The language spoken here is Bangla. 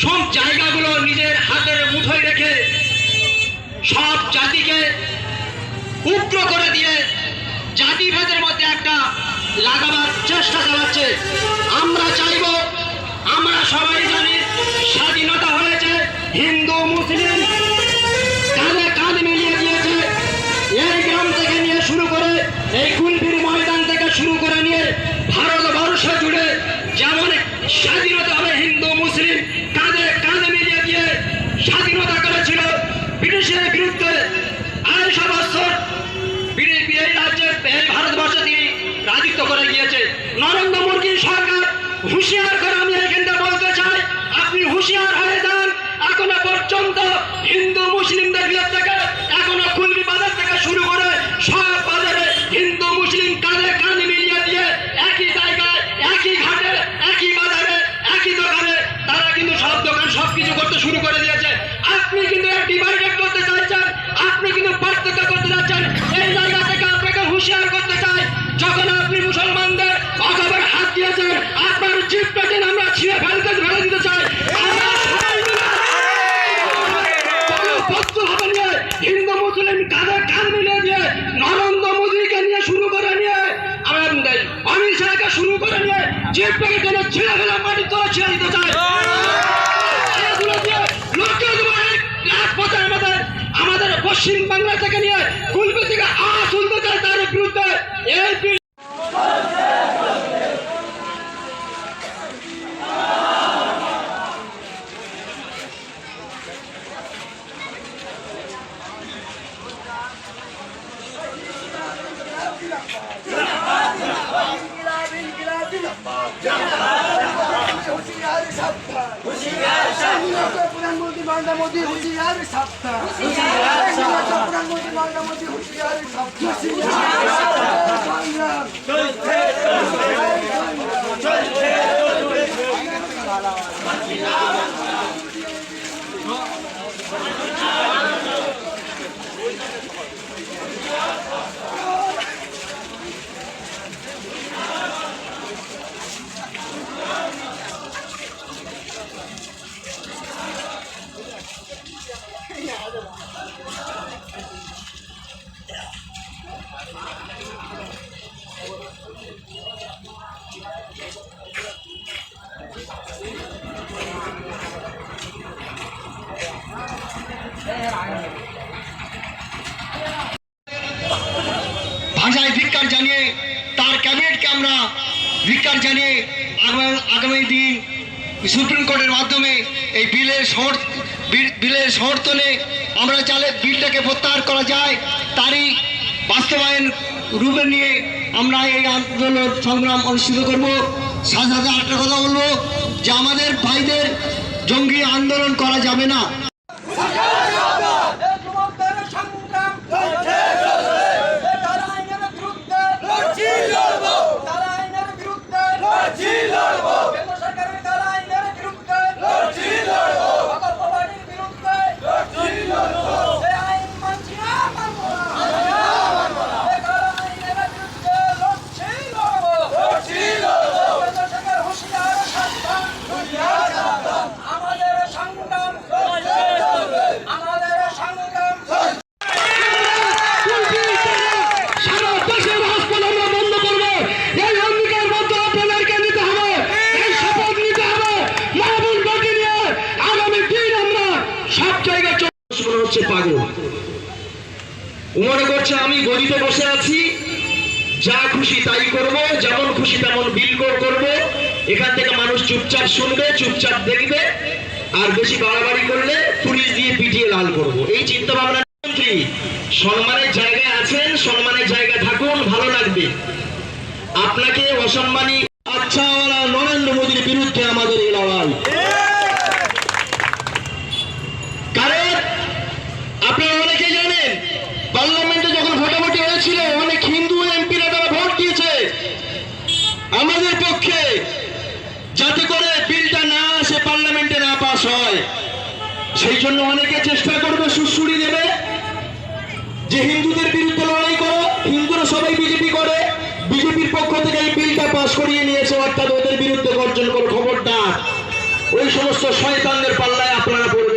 সব জায়গাগুলো নিজের হাতের মুঠোয় রেখে সব জাতিকে উগ্র করে দিয়ে জাতিভেদের মধ্যে একটা লাগাবার চেষ্টা চালাচ্ছে। আমরা চাইব, আমরা সবাই জানি স্বাধীনতা হয়েছে, হিন্দু, মুসলিম, কাঁধে কাঁধ মিলিয়ে দিয়েছে। এই গ্রাম থেকে নিয়ে শুরু করে, এই কুলপির ময়দান থেকে শুরু করে নিয়ে ভারতবর্ষ জুড়ে যেমন স্বাধীনতা হবে হুঁশিয়ার করে আমি এখানটা বলতে চাই, আপনি হুঁশিয়ার হয়ে যান। এখনও পর্যন্ত হিন্দু মুসলিমদের ভিতর থেকে, এখনও কুলবি বাজার থেকে শুরু করে সব বাজারে হিন্দু মুসলিম কাঁধে কাঁধ মিলিয়ে দিয়ে একই জায়গায়, একই ঘাটে, একই বাজারে, একই দোকানে, তারা কিন্তু সব দোকান সব কিছু করতে শুরু করে দিয়েছে। আপনি কিন্তু ডিভাইডেড করতে চাইছেন আপনি কিন্তু পার্থক্য করতে যাচ্ছেন এই জায়গা থেকে আপনাকে হুঁশিয়ার করতে চাই যখন আপনি মুসলমানদের অগবের হাত দিয়েছেন আপনার জিপ পেটেন আমরা ছিঁড়ে ফেলতে ফেলে দিতে চাই আমরা সবাই মিলে বলবদ্ধ ভাবে নিয়ে হিন্দু মুসলিম কাঁধে কাঁধ মিলিয়ে দিয়ে নরেন্দ্র মোদীকে নিয়ে শুরু করে নিয়ে আমরা অমিত শাহকে শুরু করে নিয়ে জিপ পেটেন ছিঁড়ে ফেলে মাটির তলা ছিঁড়ে দিতে আমাদের পশ্চিম বাংলা থেকে নিয়ে কুলপি থেকে আওয়াজ তুলতে চায় তার বিরুদ্ধে। এই মোদী হুঁশিয়ার হুঁশিয়ার সাবধান ভাষায় ধিক্কার জানিয়ে, তার ক্যাবিনেটকে আমরা ধিক্কার জানিয়ে আগামী দিন সুপ্রিম কোর্টের মাধ্যমে এই বিলের বিলের সমর্থনে আমরা চালে বিলটাকে প্রত্যাহার করা যায়। তারই বাস্তবায়ন রূপে নিয়ে আমরা এই আন্দোলন সংগ্রাম অনুষ্ঠিত করব। সাথে সাথে আরেকটা কথা বলব যে আমাদের ভাইদের জঙ্গি আন্দোলন করা যাবে না যুবকদের সংগ্রাম তারা আইনের বিরুদ্ধে তারা আইনের বিরুদ্ধে কেন্দ্র সরকারের তারা আইনের বিরুদ্ধে সকল প্রবাদীর বিরুদ্ধে এই আইন মানছি না, মানবো না। এই তারা আইনের বিরুদ্ধে লড়ছি, লড়বো। কেন্দ্র সরকার হুঁশিয়ার, সাবধান। আমাদের সংগ্রাম আমাদের সংগ্রাম সারা দেশের হাসপাতাল আমরা বন্ধ করব এই অঙ্গীকার মধ্যে আপনাদেরকে নিতে হবে এই শপথ নিতে হবে মাহবুব বাকি নিয়ে আগামী দিন আমরা সব জায়গায় চলে হচ্ছে পাগল ও মনে করছে আমি গদিতে বসে আছি। যা খুশি তাই করব, যেমন খুশি তেমন বিল করব। এখান থেকে মানুষ চুপচাপ শুনবে, চুপচাপ দেখবে, আর বেশি বাড়াবাড়ি করলে পুলিশ দিয়ে পিটিয়ে লাল করব। এই চিন্তা ভাবনা মন্ত্রী সম্মানের জায়গায় আছেন, সম্মানের জায়গায় থাকুন, ভালো লাগবে। আপনাকে অসম্মানী আচ্ছা নরেন্দ্র মোদীর বিরুদ্ধে আমাদের এই লড়াই কারণ আপনারা অনেকেই জানেন পার্লামেন্টে যখন ভোটাভুটি হয়েছিল অনেক হিন্দু এমপিরা তারা ভোট দিয়েছে আমাদের পক্ষে যাতে করে বিলটা না আসে, পার্লামেন্টে না পাস হয়, সেই জন্য অনেকে চেষ্টা করবে সুশ্রুড়ি দেবে। যে হিন্দুদের বিরুদ্ধে লড়াই করো, হিন্দুরা সবাই বিজেপি করে, বিজেপির পক্ষ থেকে এই বিলটা পাস করিয়ে নিয়েছে অর্থাৎ ওদের বিরুদ্ধে গর্জন করো, খবরদার। ওই সমস্ত শয়তানদের পাল্লায় আপনারা পড়বেন।